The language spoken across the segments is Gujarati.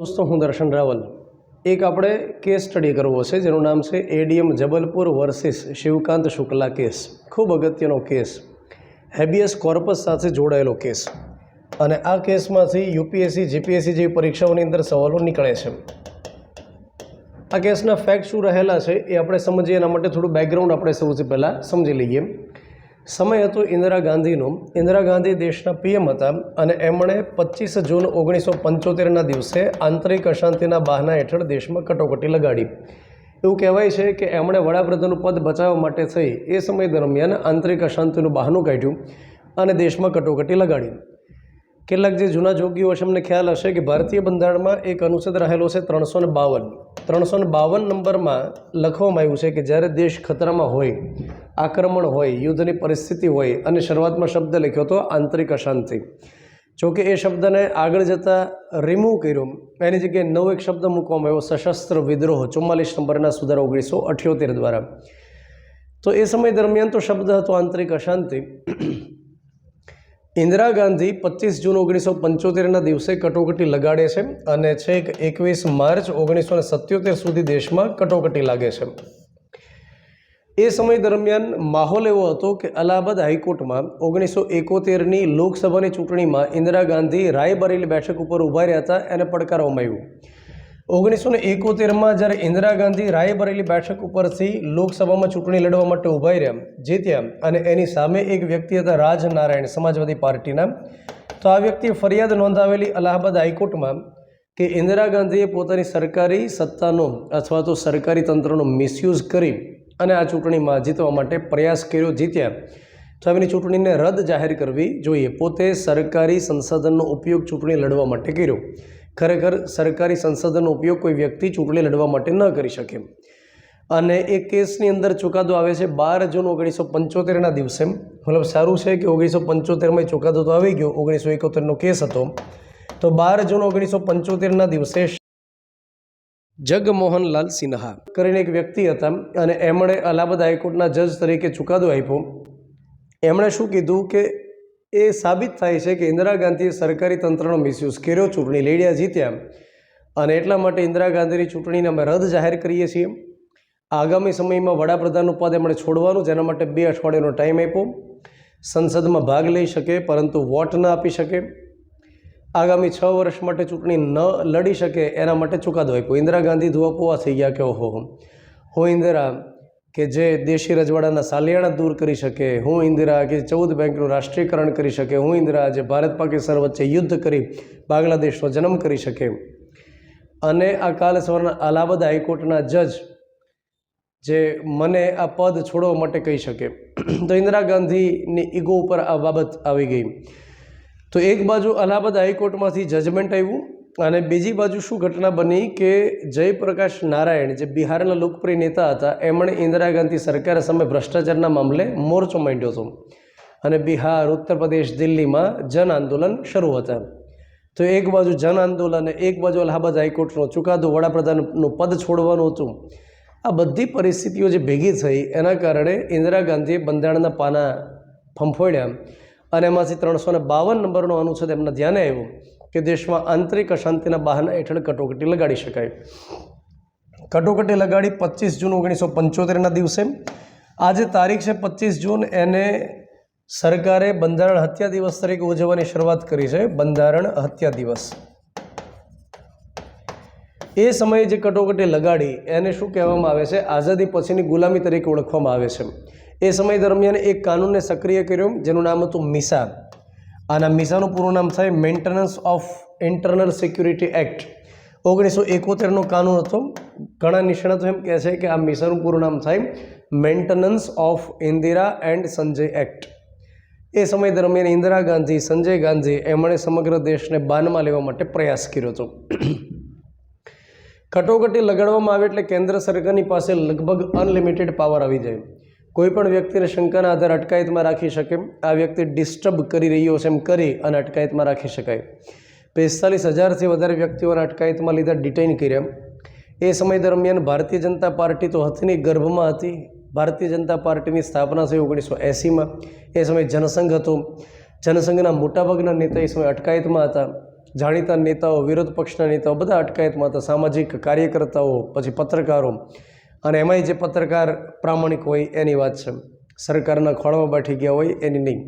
દોસ્તો, હું દર્શન રાવલ. એક આપણે કેસ સ્ટડી કરવો છે, જેનું નામ છે ADM Jabalpur versus Shivkant Shukla case ખૂબ અગત્યનો કેસ હેબિયસ કોર્પસ સાથે જોડાયેલો કેસ અને આ કેસમાંથી યુપીએસસી જીપીએસસી જેવી પરીક્ષાઓની અંદર સવાલો નીકળે છે. આ કેસના ફેક્ટ શું રહેલા છે એ આપણે સમજીએ, એના માટે થોડું બેકગ્રાઉન્ડ આપણે સૌથી પહેલાં સમજી લઈએ. સમય હતો ઇન્દિરા ગાંધીનો. ઇન્દિરા ગાંધી દેશના પીએમ હતા અને એમણે પચીસ જૂન ઓગણીસો પંચોતેરના દિવસે આંતરિક અશાંતિના બહાના હેઠળ દેશમાં કટોકટી લગાડી. એવું કહેવાય છે કે એમણે વડાપ્રધાનનું પદ બચાવવા માટે થઈ એ સમય દરમિયાન આંતરિક અશાંતિનું બહાનું કાઢ્યું અને દેશમાં કટોકટી લગાડી. કેટલાક જે જૂના જોગીઓ છે એમને ખ્યાલ હશે કે ભારતીય બંધારણમાં એક અનુચ્છેદ રહેલો છે ત્રણસો ને બાવન. ત્રણસો ને બાવન નંબરમાં લખવામાં આવ્યું છે કે જ્યારે દેશ ખતરામાં હોય આક્રમણ હોય, યુદ્ધની પરિસ્થિતિ હોય અને શરૂઆતમાં શબ્દ લખ્યો હતો, આંતરિક અશાંતિ. જોકે એ શબ્દને આગળ જતાં રિમૂવ કર્યો. એની જગ્યાએ નવો એક શબ્દ મૂકવામાં આવ્યો, સશસ્ત્ર વિદ્રોહ, ચુમ્માલીસ નંબરના સુધારા ઓગણીસો અઠ્યોતેર દ્વારા. તો એ સમય દરમિયાન તો શબ્દ હતો આંતરિક અશાંતિ. ઇન્દિરા ગાંધી પચીસ જૂન ઓગણીસો પંચોતેરના દિવસે કટોકટી લગાડે છે અને છેક એકવીસ માર્ચ ઓગણીસો સત્યોતેર સુધી દેશમાં કટોકટી લાગે છે. એ સમય દરમિયાન માહોલ એવો હતો કે અલ્હાબાદ હાઈકોર્ટમાં ઓગણીસો એકોતેરની લોકસભાની ચૂંટણીમાં ઇન્દિરા ગાંધી રાયબરેલી બેઠક ઉપર ઊભા રહ્યા હતા, એને પડકારવામાં આવ્યું. ઓગણીસો ને એકોતેરમાં જ્યારે ઇન્દિરા ગાંધી રાયબરેલી બેઠક ઉપરથી લોકસભામાં ચૂંટણી લડવા માટે ઊભા રહ્યા, જીત્યા અને એની સામે એક વ્યક્તિ હતા રાજનારાયણ, સમાજવાદી પાર્ટીના. તો આ વ્યક્તિએ ફરિયાદ નોંધાવેલી અલ્હાબાદ હાઈકોર્ટમાં કે ઇન્દિરા ગાંધીએ પોતાની સરકારી સત્તાનો અથવા તો સરકારી તંત્રનો મિસયુઝ કરી અને આ ચૂંટણીમાં જીતવા માટે પ્રયાસ કર્યો જીત્યા. તો એમની ચૂંટણીને રદ જાહેર કરવી જોઈએ. પોતે સરકારી સંસાધનનો ઉપયોગ ચૂંટણી લડવા માટે કર્યો. ખરેખર સરકારી સંસાધનનો ઉપયોગ કોઈ વ્યક્તિ ચૂંટણી લડવા માટે ન કરી શકે. અને એ કેસની અંદર ચુકાદો આવે છે બાર જૂન ઓગણીસો પંચોતેરના દિવસે. મતલબ સારું છે કે ઓગણીસો પંચોતેરમાં ચુકાદો તો આવી ગયો. ઓગણીસો એકોતેરનો કેસ હતો. તો બાર જૂન ઓગણીસો પંચોતેરના દિવસે જગમોહનલાલ સિન્હા. કરીને એક વ્યક્તિ હતા અને એમણે અલ્હાબાદ હાઈકોર્ટના જજ તરીકે ચુકાદો આપ્યો. એમણે શું કીધું કે એ સાબિત થાય છે કે ઇન્દિરા ગાંધીએ સરકારી તંત્રનો મિસયુઝ કર્યો, ચૂંટણી લડ્યા જીત્યા. અને એટલા માટે ઇન્દિરા ગાંધીની ચૂંટણીને અમે રદ જાહેર કરીએ છીએ. આગામી સમયમાં વડાપ્રધાનનું પદ એમણે છોડવાનું, જેના માટે બે અઠવાડિયાનો ટાઈમ આપ્યો. સંસદમાં ભાગ લઈ શકે, પરંતુ વોટ ન આપી શકે. આગામી છ વર્ષ માટે ચૂંટણી ન લડી શકે એના માટે ચુકાદો આપ્યો. ઇન્દિરા ગાંધી ધુઆપોવા થઈ ગયા કે ઓહો. હું ઇન્દિરા કે જે દેશી રજવાડાના સાલિયાણા દૂર કરી શકે, હું ઇન્દિરા કે ચૌદ બેંકનું રાષ્ટ્રીયકરણ કરી શકે, હું ઇન્દિરા જે ભારત પાકિસ્તાન વચ્ચે યુદ્ધ કરી બાંગ્લાદેશનો જન્મ કરી શકે. અને આ કાલ સવારના અલ્હાબાદ હાઈકોર્ટના જજ જે મને આ પદ છોડવા માટે કહી શકે. તો ઇન્દિરા ગાંધીની ઈગો ઉપર આ બાબત આવી ગઈ. તો એક બાજુ અલ્હાબાદ હાઈકોર્ટમાંથી જજમેન્ટ આવ્યું અને બીજી બાજુ શું ઘટના બની કે જયપ્રકાશ નારાયણ, જે બિહારના લોકપ્રિય નેતા હતા, એમણે ઇન્દિરા ગાંધી સરકાર સામે ભ્રષ્ટાચારના મામલે મોરચો માંડ્યો હતો અને બિહાર, ઉત્તર પ્રદેશ, દિલ્હીમાં જન આંદોલન શરૂ હતા. તો એક બાજુ જન આંદોલન એક બાજુ અલ્હાબાદ હાઈકોર્ટનો ચુકાદો વડાપ્રધાનનું પદ છોડવાનું હતું. આ બધી પરિસ્થિતિઓ જે ભેગી થઈ, એના કારણે ઇન્દિરા ગાંધીએ બંધારણના પાના ફંફોડ્યા. અને એમાંથી ત્રણસો ને બાવન નંબરનો અનુચ્છેદ એમના ધ્યાને આવ્યો કે દેશમાં આંતરિક અશાંતિના બહાના હેઠળ કટોકટી લગાડી શકાય. કટોકટી લગાડી પચીસ જૂન ઓગણીસો પંચોતેરના દિવસે. આજે તારીખ છે પચીસ જૂન. એને સરકારે બંધારણ હત્યા દિવસ તરીકે ઉજવવાની શરૂઆત કરી છે. બંધારણ હત્યા દિવસ. એ સમયે જે કટોકટી લગાડી, એને શું કહેવામાં આવે છે? આઝાદી પછીની ગુલામી તરીકે ઓળખવામાં આવે છે. એ સમય દરમિયાન એક કાનૂનને સક્રિય કર્યો, જેનું નામ હતું મિસા. આના મિસાનું પૂરું નામ થાય maintenance of internal security act. ઓગણીસો એકોતેરનો કાનૂન હતો. ઘણા નિષ્ણાતો એમ કહે છે કે આ મિસાનું પૂરું નામ થાય maintenance of Indira and Sanjay act. એ સમય દરમિયાન ઇન્દિરા ગાંધી, સંજય ગાંધી એમણે સમગ્ર દેશને બાનમાં લેવા માટે પ્રયાસ કર્યો હતો. કટોકટી લગાડવામાં આવે એટલે કેન્દ્ર સરકારની પાસે લગભગ અનલિમિટેડ પાવર આવી જાય. કોઈ પણ વ્યક્તિને શંકાના આધારે અટકાયતમાં રાખી શકે, આ વ્યક્તિ ડિસ્ટર્બ કરી રહ્યો છે એમ કરી અને અટકાયતમાં રાખી શકાય. પિસ્તાલીસ હજારથી વધારે વ્યક્તિઓને અટકાયતમાં લીધા ડિટેઇન કર્યા. એ સમય દરમિયાન ભારતીય જનતા પાર્ટી તો હથની ગર્ભમાં હતી. ભારતીય જનતા પાર્ટીની સ્થાપના થઈ ઓગણીસો એંસીમાં. એ સમયે જનસંઘ હતો. જનસંઘના મોટાભાગના નેતા એ સમયે અટકાયતમાં હતા. જાણીતા નેતાઓ વિરોધ પક્ષના નેતાઓ બધા અટકાયતમાં હતા. સામાજિક કાર્યકર્તાઓ, પછી પત્રકારો. અને એમાંય જે પત્રકાર પ્રામાણિક હોય એની વાત છે. સરકારના ખોળામાં બેઠી ગયા હોય એની નહીં.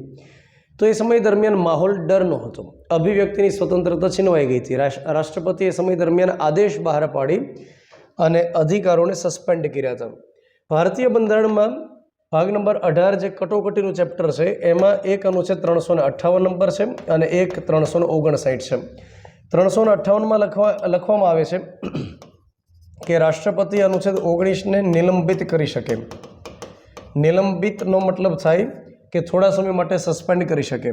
તો એ સમય દરમિયાન માહોલ ડરનો હતો. અભિવ્યક્તિની સ્વતંત્રતા છીનવાઈ ગઈ હતી. રાષ્ટ્રપતિ રાષ્ટ્રપતિએ સમય દરમિયાન આદેશ બહાર પાડી અને અધિકારોને સસ્પેન્ડ કર્યા હતા. ભારતીય બંધારણમાં ભાગ નંબર અઢાર જે કટોકટીનું ચેપ્ટર છે, એમાં એક અનુચ્છેદ ત્રણસો ને અઠ્ઠાવન નંબર છે અને એક ત્રણસો ને ઓગણસાઠ છે. ત્રણસો ને અઠ્ઠાવનમાં લખવા, લખવામાં આવે છે કે રાષ્ટ્રપતિ અનુચ્છેદ ઓગણીસને નિલંબિત કરી શકે. નિલંબિતનો મતલબ થાય કે થોડા સમય માટે સસ્પેન્ડ કરી શકે.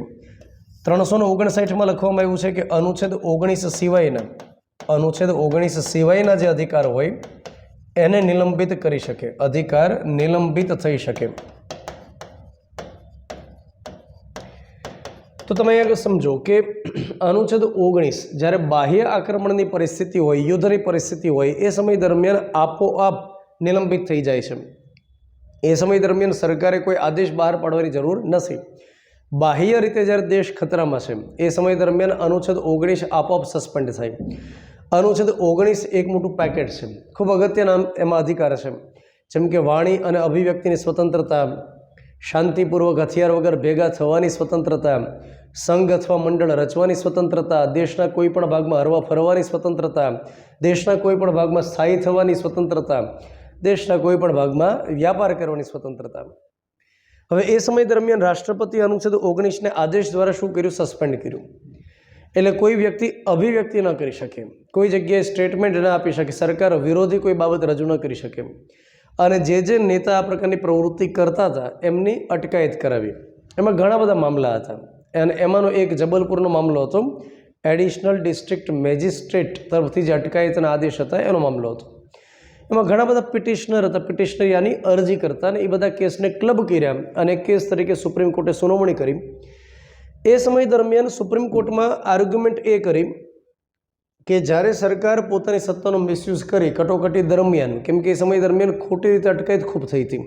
ત્રણસો ઓગણસાઠમાં લખવામાં આવ્યું છે કે અનુચ્છેદ ઓગણીસ સિવાયના, અનુચ્છેદ ઓગણીસ સિવાયના જે અધિકાર હોય, એને નિલંબિત કરી શકે. અધિકાર નિલંબિત થઈ શકે. તો તમે આગળ સમજો કે અનુચ્છેદ ઓગણીસ જ્યારે બાહ્ય આક્રમણની પરિસ્થિતિ હોય, યુદ્ધની પરિસ્થિતિ હોય, એ સમય દરમિયાન આપોઆપ નિલંબિત થઈ જાય છે. એ સમય દરમિયાન સરકારે કોઈ આદેશ બહાર પાડવાની જરૂર નથી. બાહ્ય રીતે જ્યારે દેશ ખતરામાં છે, એ સમય દરમિયાન અનુચ્છેદ ઓગણીસ આપોઆપ સસ્પેન્ડ થાય. અનુચ્છેદ ઓગણીસ એક મોટું પેકેટ છે. ખૂબ અગત્યના એમાં અધિકાર છે. જેમ કે વાણી અને અભિવ્યક્તિની સ્વતંત્રતા શાંતિપૂર્વક હથિયાર વગર ભેગા થવાની સ્વતંત્રતા, સંઘ અથવા મંડળ રચવાની સ્વતંત્રતા, દેશના કોઈપણ ભાગમાં હરવા ફરવાની સ્વતંત્રતા, દેશના કોઈ પણ ભાગમાં સ્થાયી થવાની સ્વતંત્રતા, દેશના કોઈ પણ ભાગમાં વ્યાપાર કરવાની સ્વતંત્રતા. હવે એ સમય દરમિયાન રાષ્ટ્રપતિ અનુચ્છેદ ઓગણીસને આદેશ દ્વારા શું કર્યું? સસ્પેન્ડ કર્યું. એટલે કોઈ વ્યક્તિ અભિવ્યક્તિ ન કરી શકે. કોઈ જગ્યાએ સ્ટેટમેન્ટ ન આપી શકે. સરકાર વિરોધી કોઈ બાબત રજૂ ન કરી શકે. અને જે જે નેતા આ પ્રકારની પ્રવૃત્તિ કરતા હતા, એમની અટકાયત કરાવી. એમાં ઘણા બધા મામલા હતા. અને એમાંનો એક જબલપુરનો મામલો હતો. એડિશનલ ડિસ્ટ્રિક્ટ મેજિસ્ટ્રેટ તરફથી જે અટકાયતના આદેશ હતા, એનો મામલો હતો. એમાં ઘણા બધા પિટિશનર હતા પિટિશનર યાની અરજી કરતા અને એ બધા કેસને ક્લબ કર્યા અને કેસ તરીકે સુપ્રીમ કોર્ટે સુનાવણી કરી. એ સમય દરમિયાન સુપ્રીમ કોર્ટમાં આર્ગ્યુમેન્ટ એ કરી કે જ્યારે સરકાર પોતાની સત્તાનો મિસયુઝ કરી કટોકટી દરમિયાન, કેમ કે એ સમય દરમિયાન ખોટી રીતે અટકાયત ખૂબ થઈ હતી.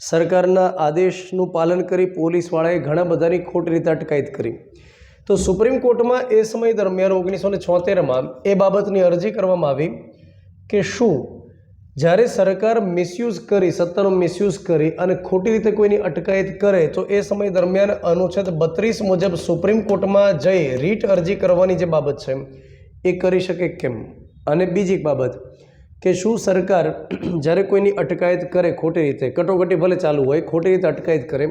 સરકારના આદેશનું પાલન કરી પોલીસવાળાએ ઘણા બધાની ખોટી રીતે અટકાયત કરી. તો સુપ્રીમ કોર્ટમાં એ સમય દરમિયાન ઓગણીસો ને છોતેરમાં એ બાબતની અરજી કરવામાં આવી કે શું જ્યારે સરકાર મિસયુઝ કરી, સત્તાનો મિસયુઝ કરી અને ખોટી રીતે કોઈની અટકાયત કરે, તો એ સમય દરમિયાન અનુચ્છેદ બત્રીસ મુજબ સુપ્રીમ કોર્ટમાં જઈ રીટ અરજી કરવાની જે બાબત છે એ કરી શકે કેમ? અને બીજી બાબત કે શું સરકાર જ્યારે કોઈની અટકાયત કરે ખોટી રીતે, કટોકટી ભલે ચાલુ હોય, ખોટી રીતે અટકાયત કરે,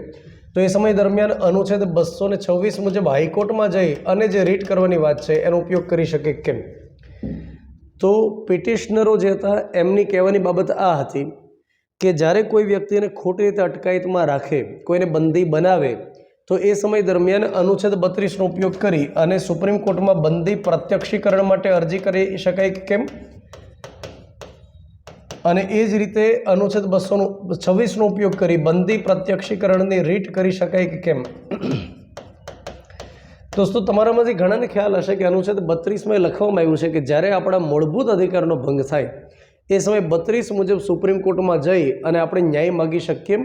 તો એ સમય દરમિયાન અનુચ્છેદ બસો ને છવ્વીસ મુજબ હાઈકોર્ટમાં જઈ અને જે રીટ કરવાની વાત છે, એનો ઉપયોગ કરી શકે કેમ? તો પિટિશનરો જે હતા, એમની કહેવાની બાબત આ હતી કે જ્યારે કોઈ વ્યક્તિને ખોટી રીતે અટકાયતમાં રાખે, કોઈને બંદી બનાવે તો એ સમય દરમિયાન અનુચ્છેદ બત્રીસનો ઉપયોગ કરી અને સુપ્રીમ કોર્ટમાં બંદી પ્રત્યક્ષીકરણ માટે અરજી કરી શકાય કે કેમ? અને એ જ રીતે અનુચ્છેદ બસોનો, છવ્વીસનો ઉપયોગ કરી બંદી પ્રત્યક્ષીકરણની રીટ કરી શકાય કે કેમ? દોસ્તો તમારામાંથી ઘણાને ખ્યાલ હશે કે અનુચ્છેદ બત્રીસમાં લખવામાં આવ્યું છે કે જ્યારે આપણા મૂળભૂત અધિકારનો ભંગ થાય, એ સમયે બત્રીસ મુજબ સુપ્રીમ કોર્ટમાં જઈ અને આપણે ન્યાય માગી શકીએ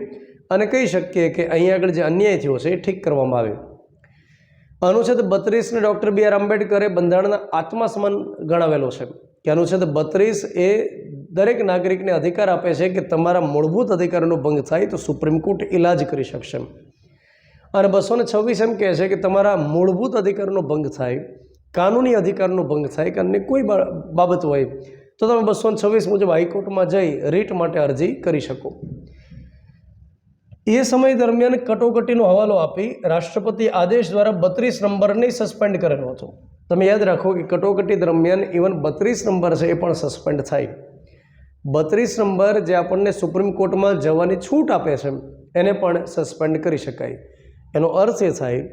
અને કહી શકીએ કે અહીંયા આગળ જે અન્યાય થયો છે એ ઠીક કરવામાં આવે અનુચ્છેદ બત્રીસને ડૉક્ટર બી આર આંબેડકરે બંધારણના આત્મા સમાન ગણાવેલો છે કે અનુચ્છેદ બત્રીસ એ દરેક નાગરિકને અધિકાર આપે છે કે તમારા મૂળભૂત અધિકારનો ભંગ થાય તો સુપ્રીમ કોર્ટ ઇલાજ કરી શકશે. અને બસો ને છવ્વીસ એમ કહે છે કે તમારા મૂળભૂત અધિકારનો ભંગ થાય, કાનૂની અધિકારનો ભંગ થાય કે અન્ય કોઈ બાબત હોય તો તમે બસો છવ્વીસ મુજબ હાઈકોર્ટમાં જઈ રીટ માટે અરજી કરી શકો. એ સમય દરમિયાન કટોકટીનો હવાલો આપી રાષ્ટ્રપતિ આદેશ દ્વારા બત્રીસ નંબરને સસ્પેન્ડ કરેલો હતો. તમે યાદ રાખો કે કટોકટી દરમિયાન ઇવન બત્રીસ નંબર છે એ પણ સસ્પેન્ડ થાય. બત્રીસ નંબર જે આપણને સુપ્રીમ કોર્ટમાં જવાની છૂટ આપે છે, એને પણ સસ્પેન્ડ કરી શકાય. એનો અર્થ એ થાય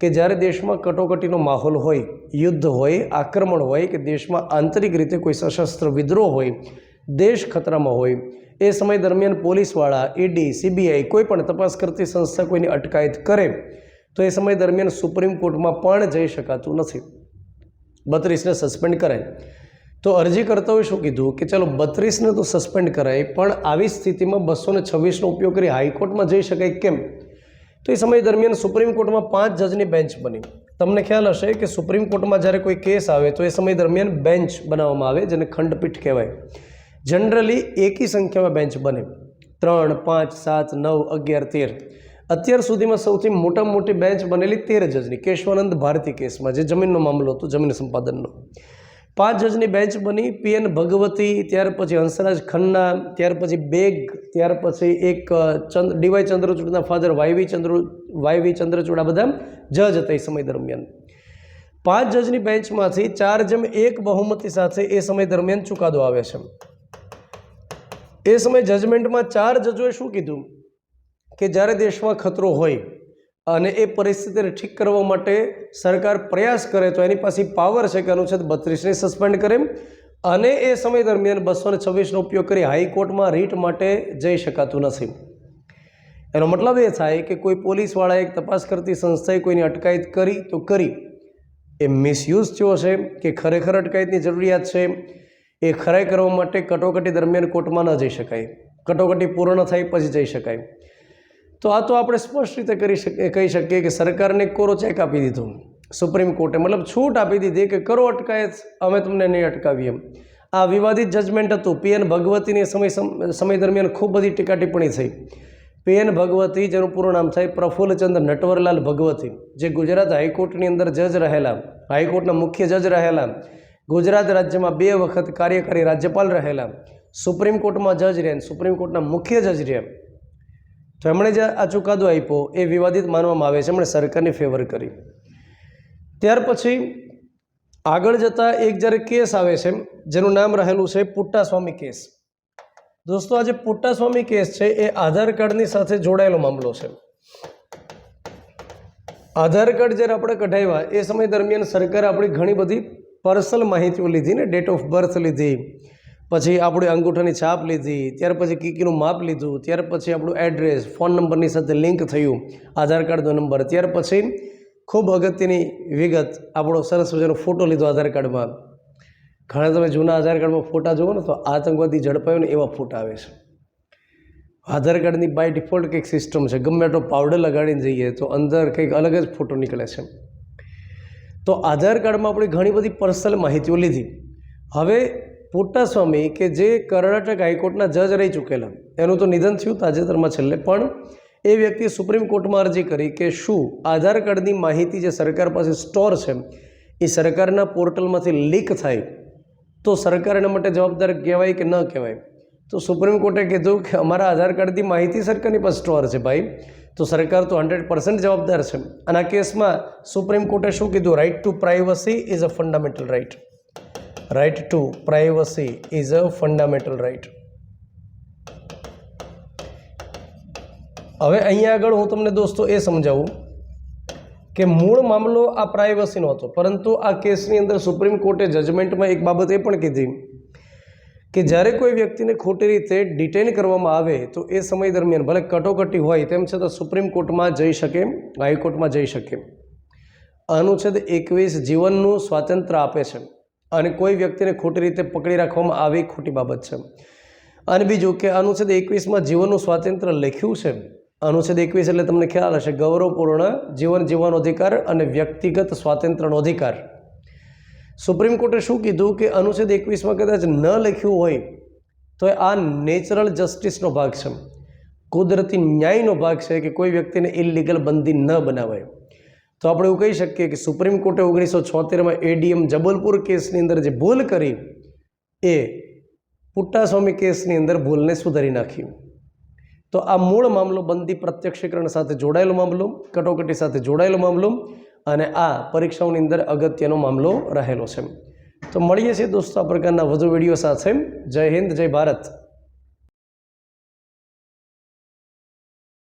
કે જ્યારે દેશમાં કટોકટીનો માહોલ હોય, યુદ્ધ હોય, આક્રમણ હોય કે દેશમાં આંતરિક રીતે કોઈ સશસ્ત્ર વિદ્રોહ હોય દેશ ખતરામાં હોય. એ સમય દરમિયાન પોલીસવાળા, ઈડી, સીબીઆઈ કોઈ પણ તપાસ કરતી સંસ્થા કોઈની અટકાયત કરે, તો એ સમય દરમિયાન સુપ્રીમ કોર્ટમાં પણ જઈ શકાતું નથી. બત્રીસને સસ્પેન્ડ કરાય. તો અરજીકર્તાઓએ શું કીધું? કે ચાલો, બત્રીસને તો સસ્પેન્ડ કરાય, પણ આવી સ્થિતિમાં બસો ને છવ્વીસનો ઉપયોગ કરી હાઈકોર્ટમાં જઈ શકાય કેમ? તો એ સમય દરમિયાન સુપ્રીમ કોર્ટમાં પાંચ જજની બેન્ચ બની. તમને ખ્યાલ હશે કે સુપ્રીમ કોર્ટમાં જ્યારે કોઈ કેસ આવે, તો એ સમય દરમિયાન બેન્ચ બનાવવામાં આવે, જેને ખંડપીઠ કહેવાય. જનરલી એકી સંખ્યામાં બેન્ચ બને. ત્રણ, પાંચ, સાત, નવ, અગિયાર, તેર. અત્યાર સુધીમાં સૌથી મોટામાં મોટી બેન્ચ બનેલી તેર જજની. કેશવાનંદ ભારતી કેસમાં, જે જમીનનો મામલો હતો, જમીન સંપાદનનો. પાંચ જજની બેન્ચ બની. પીએન ભગવતી, ત્યાર પછી હંસરાજ ખન્ના, ત્યાર પછી બેગ, ત્યાર પછી એક ચંદ ડીવાય ચંદ્રચૂડના ફાધર વાયવી ચંદ્ર વાયવી ચંદ્રચૂડ, આ બધા જજ હતા એ સમય દરમિયાન. પાંચ જજની બેન્ચમાંથી ચાર જેમ એક બહુમતી સાથે એ સમય દરમિયાન ચુકાદો આવે છે. એ સમય જજમેન્ટમાં ચાર જજોએ શું કીધું? કે જ્યારે દેશમાં ખતરો હોય અને એ પરિસ્થિતિને ઠીક કરવા માટે સરકાર પ્રયાસ કરે તો એની પાસે પાવર છે કે અનુચ્છેદ બત્રીસને સસ્પેન્ડ કરે અને એ સમય દરમિયાન બસો ને છવ્વીસનો ઉપયોગ કરી હાઈકોર્ટમાં રીટ માટે જઈ શકાતું નથી. એનો મતલબ એ થાય કે કોઈ પોલીસવાળાએ તપાસ કરતી સંસ્થાએ કોઈની અટકાયત કરી તો કરી. એ મિસયુઝ થયો છે કે ખરેખર અટકાયતની જરૂરિયાત છે? એ ખરાઈ કરવા માટે કટોકટી દરમિયાન કોર્ટમાં ન જઈ શકાય. કટોકટી પૂર્ણ થાય પછી જઈ શકાય. તો આ તો આપણે સ્પષ્ટ રીતે કરી શકીએ કહી શકીએ કે સરકારને કોરો ચેક આપી દીધો. સુપ્રીમ કોર્ટે મતલબ છૂટ આપી દીધી કે કરો અટકાયત, અમે તમને નહીં અટકાવીએ. આ વિવાદિત જજમેન્ટ હતું. પીએન ભગવતીની સમય સમય દરમિયાન ખૂબ બધી ટીકા ટિપ્પણી થઈ પીએન ભગવતી, જેનું પૂરું નામ થાય પ્રફુલ્લચંદ્ર નટવરલાલ ભગવતી, જે ગુજરાત હાઈકોર્ટની અંદર જજ રહેલા, હાઈકોર્ટના મુખ્ય જજ રહેલા. ગુજરાત રાજ્યમાં બે વખત કાર્યકારી રાજ્યપાલ રહેલા સુપ્રીમ કોર્ટમાં જજ રહે સુપ્રીમ કોર્ટના મુખ્ય જજ રહે તો એમણે જે આ ચુકાદો આપ્યો એ વિવાદિત માનવામાં આવે છે. એમણે સરકારની ફેવર કરી. ત્યાર પછી આગળ જતાં એક જ્યારે કેસ આવે છે, જેનું નામ રહેલું છે પુટ્ટાસ્વામી કેસ. દોસ્તો, આ જે પુટ્ટાસ્વામી કેસ છે એ આધાર કાર્ડની સાથે જોડાયેલો મામલો છે. આધાર કાર્ડ જ્યારે આપણે કઢાવ્યા, એ સમય દરમિયાન સરકારે આપણી ઘણી બધી પર્સનલ માહિતીઓ લીધી ને ડેટ ઓફ બર્થ લીધી. પછી આપણી અંગૂઠાની છાપ લીધી, ત્યાર પછી કીકીનું માપ લીધું, ત્યાર પછી આપણું એડ્રેસ ફોન નંબરની સાથે લિંક થયું, આધાર કાર્ડનો નંબર ત્યાર પછી ખૂબ અગત્યની વિગત, આપણો સરસ મજાનો ફોટો લીધો આધાર કાર્ડમાં. ઘણા તમે જૂના આધાર કાર્ડમાં ફોટા જુઓ ને, તો આતંકવાદી ઝડપાયો ને એવા ફોટા આવે છે. આધાર કાર્ડની બાય ડિફોલ્ટ કંઈક સિસ્ટમ છે, ગમે એટલો પાવડર લગાડીને જઈએ, તો અંદર કંઈક અલગ જ ફોટો નીકળે છે. તો આધાર કાર્ડમાં આપણે ઘણી બધી પર્સનલ માહિતીઓ લીધી. હવે પુટ્ટાસ્વામી કે જે કર્ણાટક હાઈકોર્ટના જજ રહી ચૂકેલા, એનું તો નિધન થયું તાજેતરમાં છેલ્લે. પણ એ વ્યક્તિએ સુપ્રીમ કોર્ટમાં અરજી કરી કે શું આધાર કાર્ડની માહિતી જે સરકાર પાસે સ્ટોર છે, એ સરકારના પોર્ટલમાંથી લીક થાય, તો સરકાર એના માટે જવાબદાર કહેવાય કે ન કહેવાય? તો સુપ્રીમ કોર્ટે કીધું કે અમારા આધાર કાર્ડની માહિતી સરકારની પાસે સ્ટોર છે ભાઈ. તો સરકાર તો હંડ્રેડ પર્સન્ટ જવાબદાર છે. અને આ કેસમાં સુપ્રીમ કોર્ટે શું કીધું? Right to privacy is a fundamental right right to privacy is a fundamental right હવે અહીંયા આગળ હું તમને દોસ્તો એ સમજાવું કે મૂળ મામલો આ પ્રાઇવસીનો હતો. પરંતુ આ કેસની અંદર સુપ્રીમ કોર્ટે જજમેન્ટમાં એક બાબત એ પણ કીધી કે જ્યારે કોઈ વ્યક્તિને ખોટી રીતે ડિટેન કરવામાં આવે, તો એ સમય દરમિયાન, ભલે કટોકટી હોય, તેમ છતાં સુપ્રીમ કોર્ટમાં જઈ શકે, હાઈકોર્ટમાં જઈ શકે. અનુચ્છેદ એકવીસ જીવનનું સ્વાતંત્ર્ય આપે છે. અને કોઈ વ્યક્તિને ખોટી રીતે પકડી રાખવામાં આવે ખોટી બાબત છે. અને બીજું કે અનુચ્છેદ એકવીસમાં જીવનનું સ્વાતંત્ર્ય લખ્યું છે. અનુચ્છેદ એકવીસ એટલે તમને ખ્યાલ હશે, ગૌરવપૂર્ણ જીવન જીવવાનો અધિકાર અને વ્યક્તિગત સ્વાતંત્ર્યનો અધિકાર. સુપ્રીમ કોર્ટે શું કીધું કે અનુચ્છેદ એકવીસમાં કદાચ ન લખ્યું હોય, તો આ નેચરલ જસ્ટિસનો ભાગ છે. કુદરતી ન્યાયનો ભાગ છે કે કોઈ વ્યક્તિને ઇલીગલ બંદી ન બનાવાય. તો આપણે એવું કહી શકીએ કે સુપ્રીમ કોર્ટે ઓગણીસો છોતેરમાં એડીએમ જબલપુર કેસની અંદર જે ભૂલ કરી, એ પુટ્ટાસ્વામી કેસની અંદર ભૂલને સુધારી નાખી તો આ મૂળ મામલો બંદી પ્રત્યક્ષીકરણ સાથે જોડાયેલો મામલો, કટોકટી સાથે જોડાયેલો મામલો અને આ પરીક્ષાઓની અંદર અગત્યનો મામલો રહેલો છે. તો મળીએ છીએ દોસ્તો આ પ્રકારના વધુ વીડિયો સાથે. જય હિન્દ, જય ભારત.